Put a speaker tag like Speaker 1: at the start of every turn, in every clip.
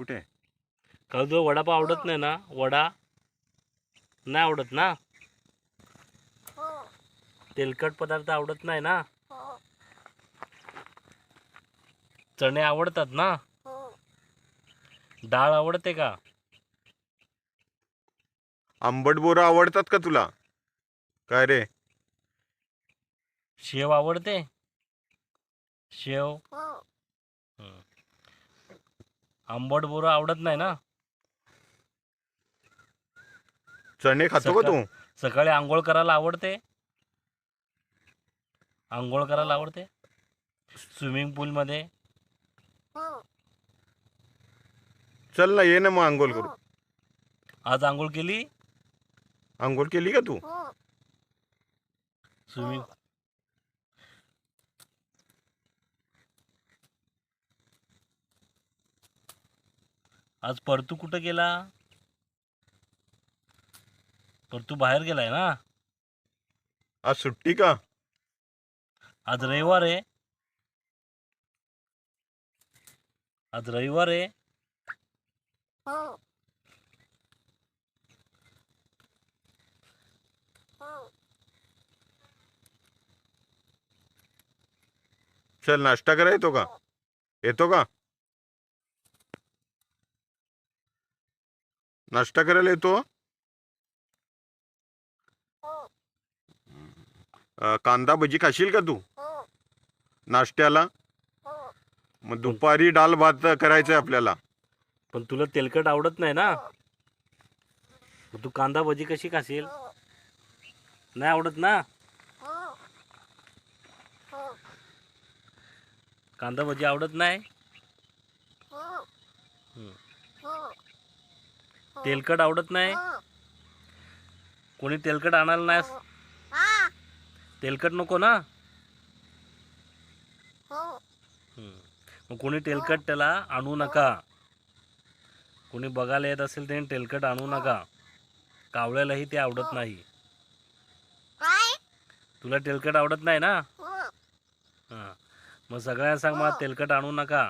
Speaker 1: कुठे?
Speaker 2: का तुला वडापाव आवडत नाही ना वडा नाही आवडत ना? तेलकट पदार्थ आवडत नाही ना? चणे आवडतात ना? डाळ आवडते का?
Speaker 1: आंबट बोरं आवडतात का तुला? काय रे?
Speaker 2: शेव आवडते? शेव? हं. आंबट बोरं आवडत नाही ना?
Speaker 1: चणे खातो का तू?
Speaker 2: सकाळी आंघोळ करायला आवडते? आंघोळ करायला आवडते? स्विमिंग पूलमध्ये?
Speaker 1: चल ना ये ना मग आंघोळ करू.
Speaker 2: आज आंघोळ केली?
Speaker 1: आंघोळ केली का तू?
Speaker 2: स्विमिंग आज परतू कुठं गेला? परतू बाहेर गेलाय ना?
Speaker 1: आज सुट्टी का?
Speaker 2: आज रविवार आहे. आज रविवार आहे.
Speaker 1: चल नाश्ता करा येतो का? येतो का? नाश्ता करायला येतो? अं, कांदा भजी खाशील का तू? नाश्त्याला? मग दुपारी डाल भात करायचंय आपल्याला.
Speaker 2: पण तुला तेलकट आवडत नाही ना? मग तू कांदा भजी कशी खाशील? नाही आवडत ना? कांदा भजी आवडत नाही? तेलकट आवडत नाही? कोणी तेलकट आणायला नाही? तेलकट नको ना? हम्म. मग कोणी तेलकट त्याला आणू नका. कोणी बघायला येत असेल त्याने तेलकट आणू नका. कावळ्यालाही ते आवडत नाही. तुला तेलकट आवडत नाही ना? हां. मग सगळ्यांना सांग मला तेलकट आणू नका.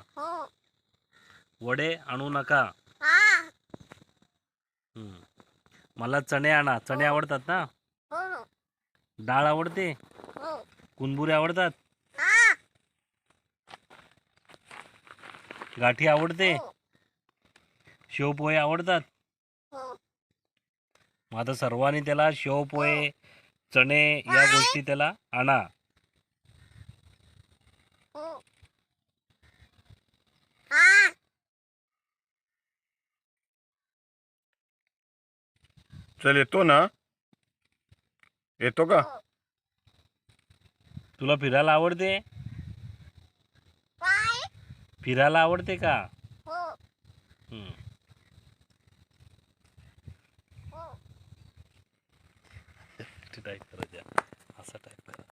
Speaker 2: वडे आणू नका हम्म. मला चणे आणा. चणे आवडतात ना? डाळ आवडते? कुंदबुरे आवडतात? गाठी आवडते? शेवपोहे आवडतात? मग आता सर्वांनी त्याला शेवपोहे चणे या गोष्टी त्याला आणा.
Speaker 1: चल येतो ना. येतो का?
Speaker 2: तुला फिरायला आवडते? फिरायला आवडते का? हम्म. ते टाईप करायचं असं टाईप कर.